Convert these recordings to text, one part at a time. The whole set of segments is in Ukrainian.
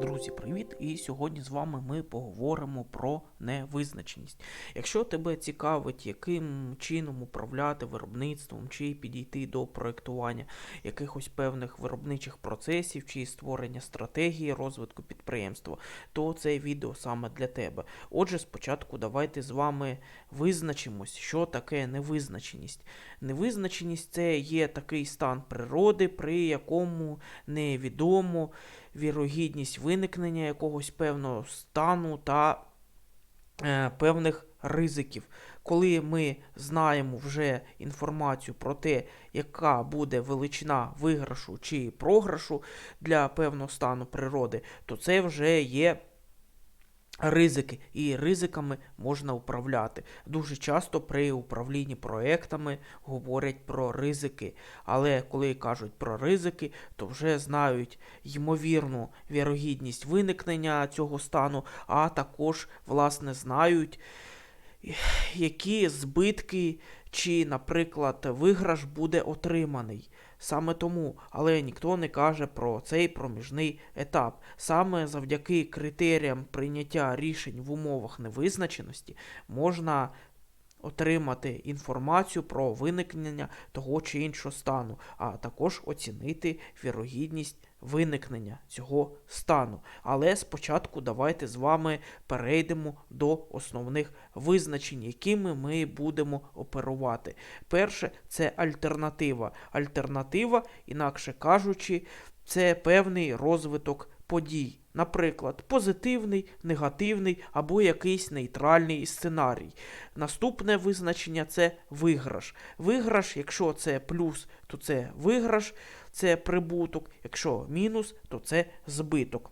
Друзі, привіт! І сьогодні з вами ми поговоримо про невизначеність. Якщо тебе цікавить, яким чином управляти виробництвом, чи підійти до проєктування якихось певних виробничих процесів, чи створення стратегії розвитку підприємства, то це відео саме для тебе. Отже, спочатку давайте з вами визначимось, що таке невизначеність. Невизначеність це є такий стан природи, при якому невідомо вірогідність виникнення якогось певного стану та е, певних ризиків. Коли ми знаємо вже інформацію про те, яка буде величина виграшу чи програшу для певного стану природи, то це вже є ризики, і ризиками можна управляти. Дуже часто при управлінні проектами говорять про ризики, але коли кажуть про ризики, то вже знають ймовірну вірогідність виникнення цього стану, а також, власне, знають, які збитки чи, наприклад, виграш буде отриманий. Саме тому, але ніхто не каже про цей проміжний етап. Саме завдяки критеріям прийняття рішень в умовах невизначеності можна отримати інформацію про виникнення того чи іншого стану, а також оцінити вірогідність виникнення цього стану. Але спочатку давайте з вами перейдемо до основних визначень, якими ми будемо оперувати. Перше це альтернатива. Альтернатива, інакше кажучи, це певний розвиток подій. Наприклад, позитивний, негативний або якийсь нейтральний сценарій. Наступне визначення це виграш. Виграш, якщо це плюс, то це виграш, це прибуток, якщо мінус, то це збиток.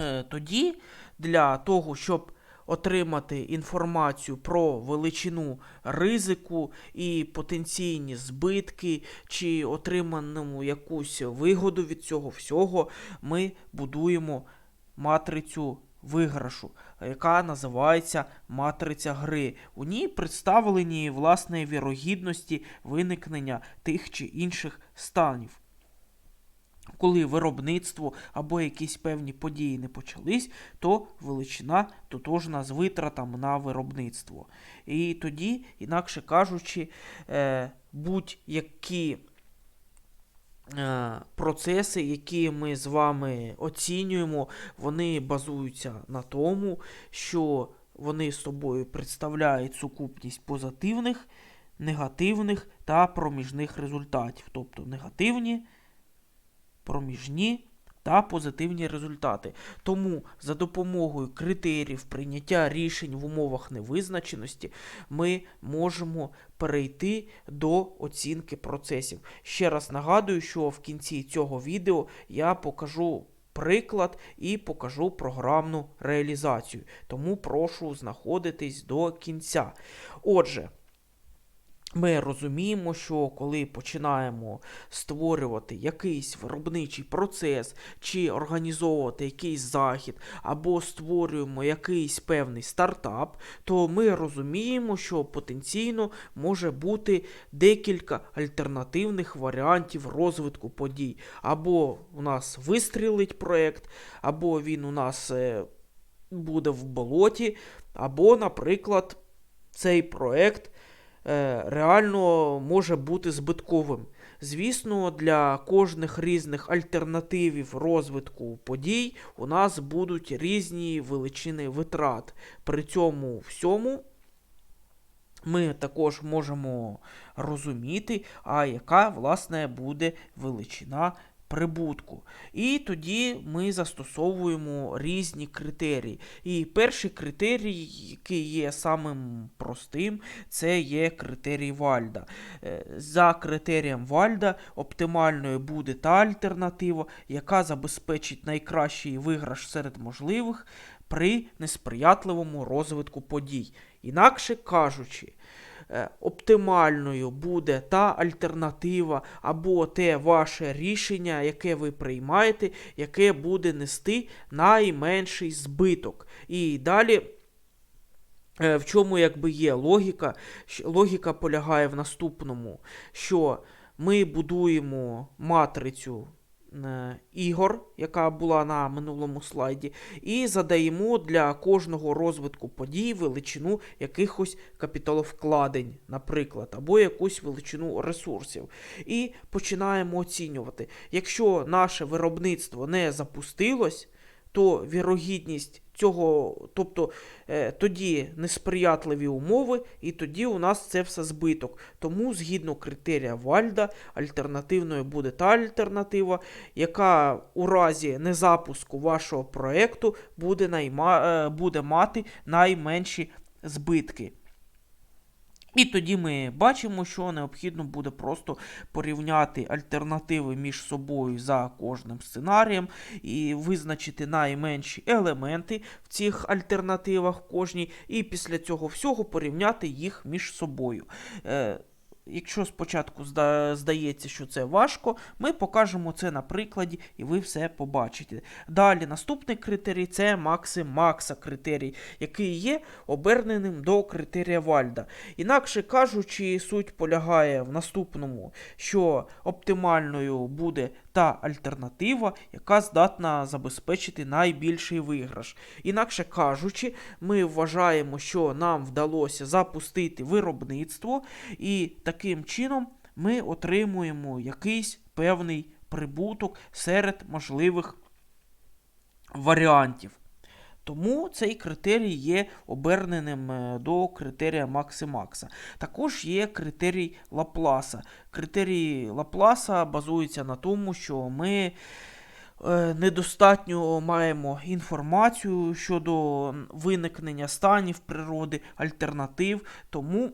Е, Тоді для того, щоб отримати інформацію про величину ризику і потенційні збитки, чи отриману якусь вигоду від цього всього, ми будуємо матрицю виграшу, яка називається матриця гри. У ній представлені власне вірогідності виникнення тих чи інших станів. Коли виробництво або якісь певні події не почались, то величина тотожна з витратами на виробництво. І тоді, інакше кажучи, е, будь-які процеси, які ми з вами оцінюємо, вони базуються на тому, що вони з собою представляють сукупність позитивних, негативних та проміжних результатів. Тобто негативні проміжні та позитивні результати. Тому за допомогою критеріїв прийняття рішень в умовах невизначеності ми можемо перейти до оцінки процесів. Ще раз нагадую, що в кінці цього відео я покажу. Приклад і покажу програмну реалізацію. Тому прошу знаходитись до кінця. Отже, ми розуміємо, що коли починаємо створювати якийсь виробничий процес, чи організовувати якийсь захід, або створюємо якийсь певний стартап, то ми розуміємо, що потенційно може бути декілька альтернативних варіантів розвитку подій. Або у нас вистрілить проєкт, або він у нас е, буде в болоті, або, наприклад, цей проєкт реально може бути збитковим. Звісно, для кожних різних альтернативів розвитку подій у нас будуть різні величини витрат. При цьому всьому ми також можемо розуміти, а яка, власне, буде величина прибутку. І тоді ми застосовуємо різні критерії. І перший критерій, який є самим простим, це є критерій Вальда. Е, за критерієм Вальда оптимальною буде та альтернатива, яка забезпечить найкращий виграш серед можливих при несприятливому розвитку подій. Інакше кажучи, оптимальною буде та альтернатива, або те ваше рішення, яке ви приймаєте, яке буде нести найменший збиток. І далі. Е, в чому якби є логіка? Логіка полягає в наступному, що ми будуємо матрицю е, ігор, яка була на минулому слайді, і задаємо для кожного розвитку подій величину якихось капіталовкладень, наприклад, або якусь величину ресурсів. І починаємо оцінювати. Якщо наше виробництво не запустилось, то вірогідність цього, тобто е, тоді несприятливі умови, і тоді у нас це все збиток. Тому, згідно критерія Вальда, альтернативною буде та альтернатива, яка у разі незапуску вашого проєкту буде, найма, е, буде мати найменші збитки. І тоді ми бачимо, що необхідно буде просто порівняти альтернативи між собою за кожним сценарієм і визначити найменші елементи в цих альтернативах кожній, і після цього всього порівняти їх між собою. Якщо спочатку здається, що це важко, ми покажемо це на прикладі, і ви все побачите. Далі наступний критерій це макси-макса критерій, який є оберненим до критерія Вальда. Інакше кажучи, суть полягає в наступному, що оптимальною буде та альтернатива, яка здатна забезпечити найбільший виграш. Інакше кажучи, ми вважаємо, що нам вдалося запустити виробництво, і таким чином ми отримуємо якийсь певний прибуток серед можливих варіантів. Тому цей критерій є оберненим е, до критерія Макси-Макса. Також є критерій Лапласа. Критерій Лапласа базується на тому, що ми е, недостатньо маємо інформацію щодо виникнення станів природи, альтернатив, тому.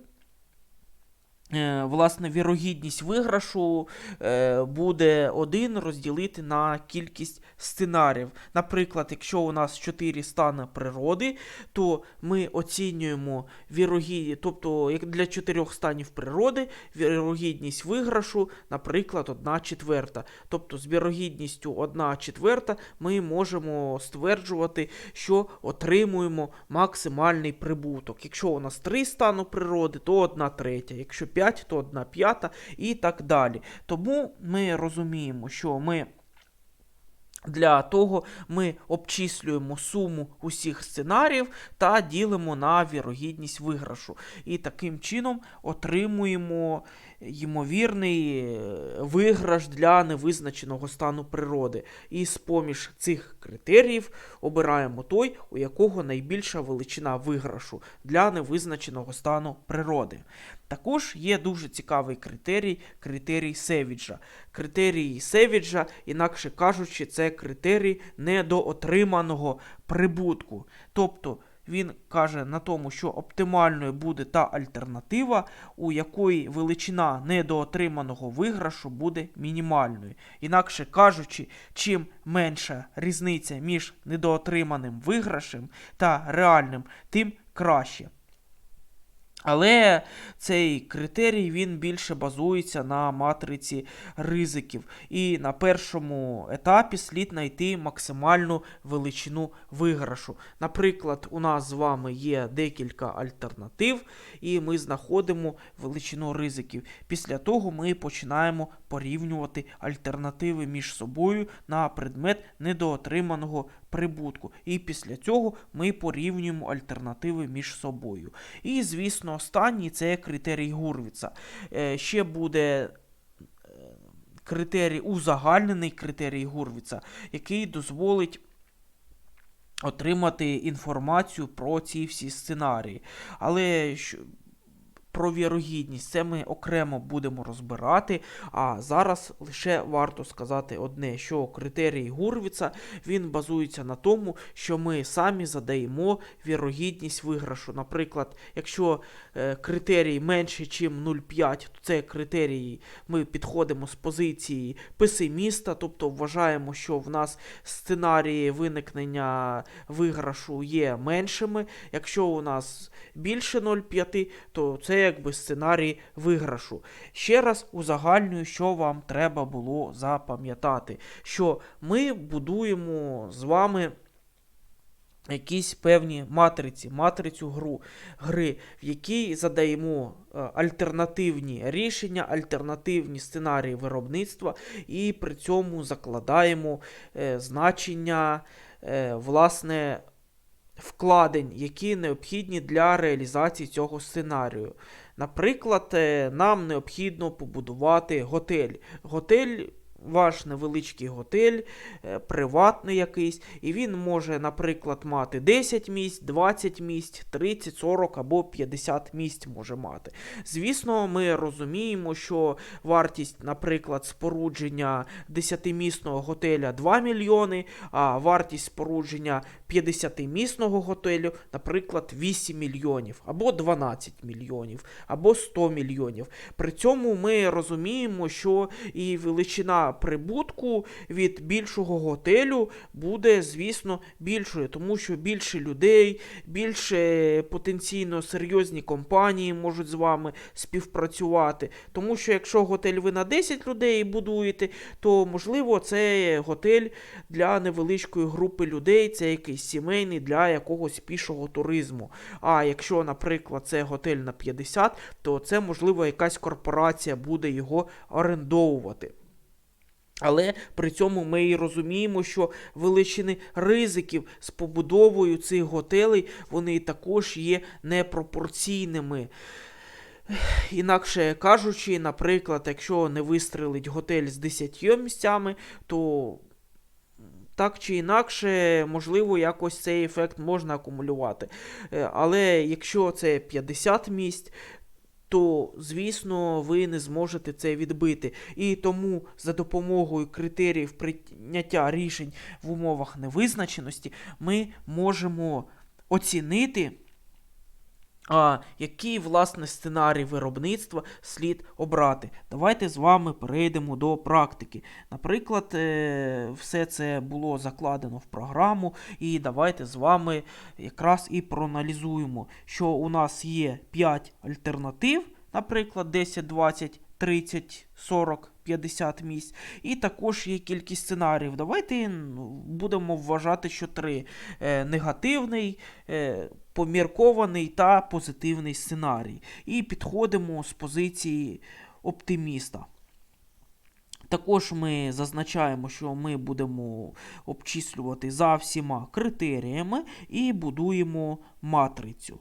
Е, Власне, вірогідність виграшу е, буде 1 розділити на кількість сценаріїв. Наприклад, якщо у нас 4 стани природи, то ми оцінюємо вірогідність, тобто для 4 станів природи, вірогідність виграшу, наприклад, 1 четверта. Тобто з вірогідністю 1 четверта ми можемо стверджувати, що отримуємо максимальний прибуток. Якщо у нас 3 стану природи, то 1 третя. Якщо 5, то 1 п'ята і так далі. Тому ми розуміємо, що ми. Для того ми обчислюємо суму усіх сценаріїв та ділимо на вірогідність виграшу. І таким чином отримуємо ймовірний е, виграш для невизначеного стану природи. І з-поміж цих критеріїв обираємо той, у якого найбільша величина виграшу для невизначеного стану природи. Також є дуже цікавий критерій критерій Севіджа. Критерій Севіджа, інакше кажучи, це критерій недоотриманого прибутку. Тобто він каже на тому, що оптимальною буде та альтернатива, у якої величина недоотриманого виграшу буде мінімальною. Інакше кажучи, чим менша різниця між недоотриманим виграшем та реальним, тим краще. Але цей критерій він більше базується на матриці ризиків. І на першому етапі слід знайти максимальну величину виграшу. Наприклад, у нас з вами є декілька альтернатив, і ми знаходимо величину ризиків. Після того ми починаємо порівнювати альтернативи між собою на предмет недоотриманого прибутку. І після цього ми порівнюємо альтернативи між собою. І, звісно, останній це критерій Гурвіца. Е, Ще буде. е, Критерій узагальнений критерій Гурвіца, який дозволить отримати інформацію про ці всі сценарії. Але що, про вірогідність це ми окремо будемо розбирати. А зараз лише варто сказати одне, що критерій Гурвіца він базується на тому, що ми самі задаємо вірогідність виграшу. Наприклад, якщо е, критерій менше, ніж 0,5, то це критерій, ми підходимо з позиції песиміста, тобто вважаємо, що в нас сценарії виникнення виграшу є меншими. Якщо у нас більше 0,5, то це якби сценарій виграшу. Ще раз узагальнюю, що вам треба було запам'ятати, що ми будуємо з вами якісь певні матриці, матрицю гру, гри, в якій задаємо е, альтернативні рішення, альтернативні сценарії виробництва, і при цьому закладаємо е, значення, е, власне, вкладень, які необхідні для реалізації цього сценарію. Наприклад, е, нам необхідно побудувати готель. Готель. Ваш невеличкий готель, е, приватний якийсь, і він може, наприклад, мати 10 місць, 20 місць, 30, 40 або 50 місць може мати. Звісно, ми розуміємо, що вартість, наприклад, спорудження 10-місного готеля 2 мільйони, а вартість спорудження 50-місного готелю, наприклад, 8 мільйонів, або 12 мільйонів, або 100 мільйонів. При цьому ми розуміємо, що і величина прибутку від більшого готелю буде, звісно, більшою, тому що більше людей, більше потенційно серйозні компанії можуть з вами співпрацювати. Тому що якщо готель ви на 10 людей будуєте, то можливо це готель для невеличкої групи людей, це якийсь сімейний для якогось пішого туризму. А якщо, наприклад, це готель на 50, то це можливо якась корпорація буде його орендовувати. Але при цьому ми і розуміємо, що величини ризиків з побудовою цих готелей вони також є непропорційними. Інакше кажучи, наприклад, якщо не вистрелить готель з 10 місцями, то так чи інакше, можливо, якось цей ефект можна акумулювати. Е, Але якщо це 50 місць, то, звісно, ви не зможете це відбити. І тому за допомогою критеріїв прийняття рішень в умовах невизначеності ми можемо оцінити. А який, власне, сценарій виробництва слід обрати? Давайте з вами перейдемо до практики. Наприклад, е, все це було закладено в програму, і давайте з вами якраз і проаналізуємо, що у нас є 5 альтернатив, наприклад, 10, 20, 30, 40. 50 місць, і також є кількість сценаріїв. Давайте будемо вважати, що три: Е, негативний, е, поміркований та позитивний сценарій. І підходимо з позиції оптиміста. Також ми зазначаємо, що ми будемо обчислювати за всіма критеріями і будуємо матрицю.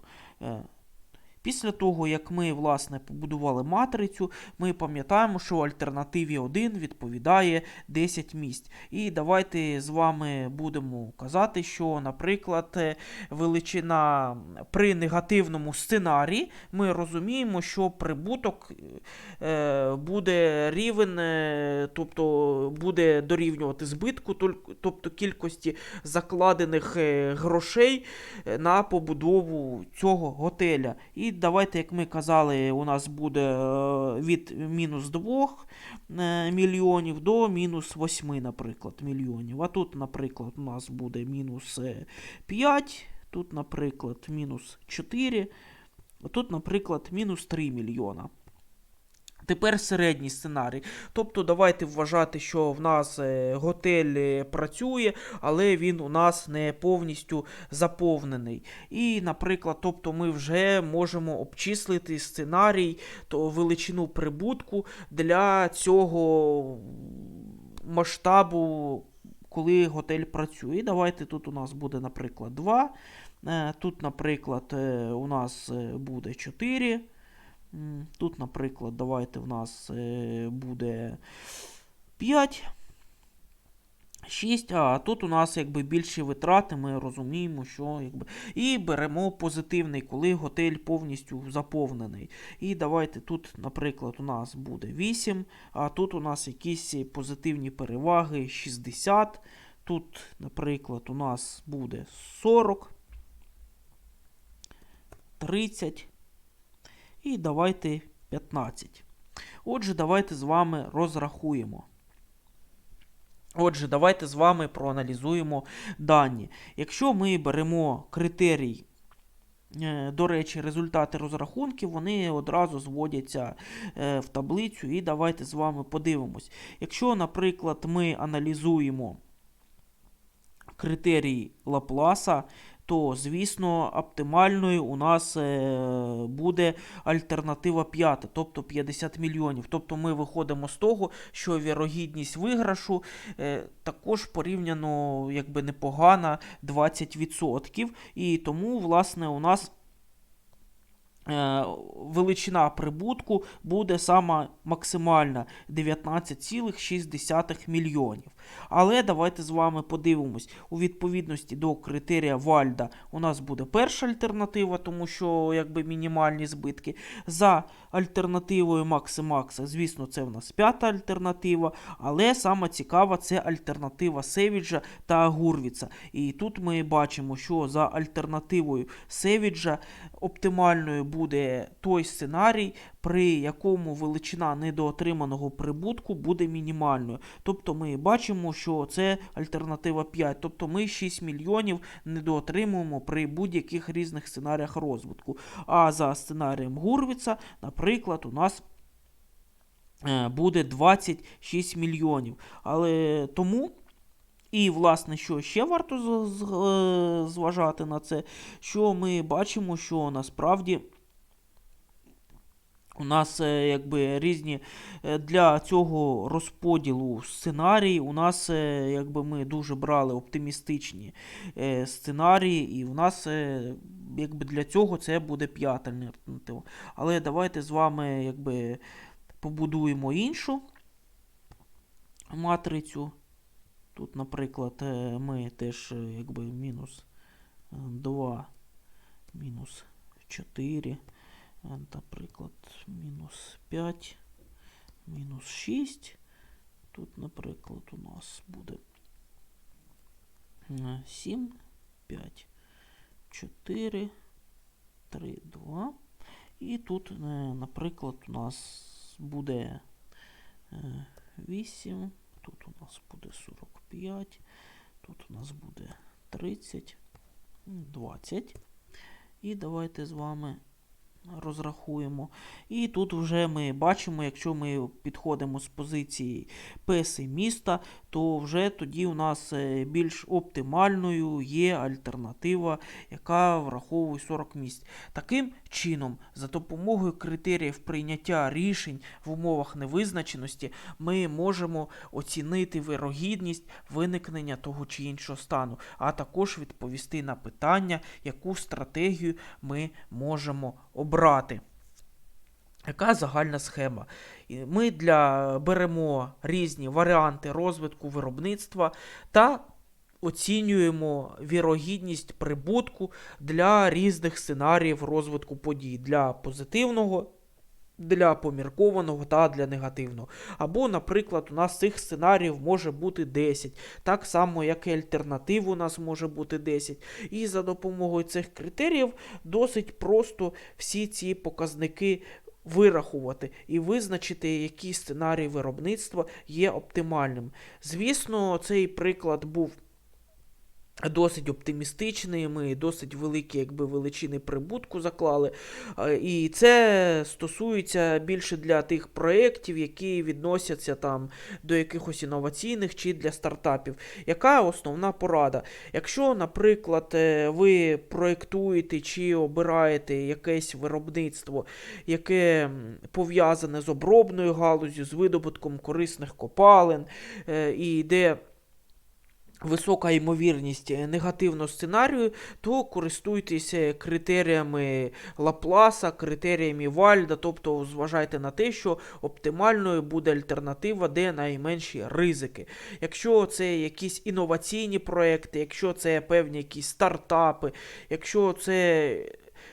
Після того, як ми власне побудували матрицю, ми пам'ятаємо, що в альтернативі 1 відповідає 10 місць. І давайте з вами будемо казати, що, наприклад, е, величина при негативному сценарії ми розуміємо, що прибуток е, буде рівен, е, тобто буде дорівнювати збитку, тобто кількості закладених грошей на побудову цього готеля. І давайте, як ми казали, у нас буде е, від мінус 2 е, мільйонів до мінус 8, наприклад, мільйонів. А тут, наприклад, у нас буде мінус е, 5, тут, наприклад, мінус 4, а тут, наприклад, мінус 3 мільйона. Тепер середній сценарій. Тобто, давайте вважати, що в нас е, готель е, працює, але він у нас не повністю заповнений. І, наприклад, тобто ми вже можемо обчислити сценарій, то величину прибутку для цього масштабу, коли готель працює. І давайте тут у нас буде, наприклад, 2. Е, Тут, наприклад, у нас буде 4. Тут, наприклад, давайте в нас е, буде 5. 6, а тут у нас якби більші витрати, ми розуміємо, що якби. І беремо позитивний, коли готель повністю заповнений. І давайте тут, наприклад, у нас буде 8, а тут у нас якісь позитивні переваги 60. Тут, наприклад, у нас буде 40, 30. І давайте 15. Отже, давайте з вами розрахуємо. Отже, давайте з вами проаналізуємо дані. Якщо ми беремо критерій, е, до речі, результати розрахунків, вони одразу зводяться е, в таблицю, і давайте з вами подивимось. Якщо, наприклад, ми аналізуємо критерій Лапласа, то звісно оптимальною у нас е, буде альтернатива 5, тобто 50 мільйонів. Тобто ми виходимо з того, що вірогідність виграшу е, також порівняно якби непогана 20%. І тому, власне, у нас. Е, Величина прибутку буде сама максимальна 19,6 мільйонів. Але давайте з вами подивимось. У відповідності до критерія Вальда у нас буде перша альтернатива, тому що якби мінімальні збитки. За альтернативою Макси Макса, звісно, це в нас п'ята альтернатива. Але саме цікава це альтернатива Севіджа та Гурвіца. І тут ми бачимо, що за альтернативою Севіджа оптимальною буде той сценарій, при якому величина недоотриманого прибутку буде мінімальною. Тобто ми бачимо, що це альтернатива 5. Тобто ми 6 мільйонів недоотримуємо при будь-яких різних сценаріях розвитку. А за сценарієм Гурвіца, наприклад, у нас е, буде 26 мільйонів. Але тому. І, власне, що ще варто е, зважати на це, що ми бачимо, що насправді у нас е, якби різні е, для цього розподілу сценарії. У нас е, якби ми дуже брали оптимістичні сценарії, і у нас якби для цього це буде п'ята альтернатива. Але давайте з вами якби побудуємо іншу матрицю. Тут, наприклад, ми теж якби мінус 2, мінус 4. Е, Наприклад, мінус 5, мінус 6. Тут, наприклад, у нас буде 7, 5, 4, 3, 2. І тут, е, наприклад, у нас буде 8, тут у нас буде 45, тут у нас буде 30, м, 20. І давайте з вами розрахуємо. І тут вже ми бачимо, якщо ми підходимо з позиції песиміста, то вже тоді у нас е, більш оптимальною є альтернатива, яка враховує 40 місць. Таким чином, за допомогою критеріїв прийняття рішень в умовах невизначеності, ми можемо оцінити вирогідність виникнення того чи іншого стану, а також відповісти на питання, яку стратегію ми можемо обрати. Яка загальна схема? Ми для беремо різні варіанти розвитку виробництва та оцінюємо вірогідність прибутку для різних сценаріїв розвитку подій для позитивного. Для поміркованого та для негативного. Або, наприклад, у нас цих сценаріїв може бути 10, так само, як і альтернатив у нас може бути 10. І за допомогою цих критеріїв досить просто всі ці показники вирахувати і визначити, який сценарій виробництва є оптимальним. Звісно, цей приклад був. Досить оптимістичний, ми досить великі якби, величини прибутку заклали. І це стосується більше для тих проєктів, які відносяться там до якихось інноваційних чи для стартапів. Яка основна порада? Якщо, наприклад, е, ви проєктуєте чи обираєте якесь виробництво, яке пов'язане з обробною галузю, з видобутком корисних копалин, е, і де висока ймовірність е, негативного сценарію, то користуйтеся критеріями Лапласа, критеріями Вальда, тобто зважайте на те, що оптимальною буде альтернатива, де найменші ризики. Якщо це якісь інноваційні проекти, якщо це певні якісь стартапи, якщо це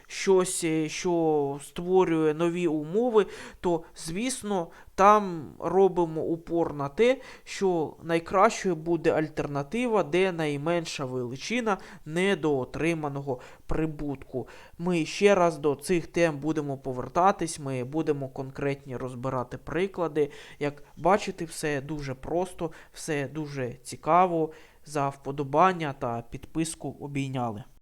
щось, е, що створює нові умови, то, звісно, там робимо упор на те, що найкращою буде альтернатива, де найменша величина недоотриманого прибутку. Ми ще раз до цих тем будемо повертатись, ми будемо конкретні розбирати приклади. Як бачите, все дуже просто, все дуже цікаво. За вподобання та підписку обійняли.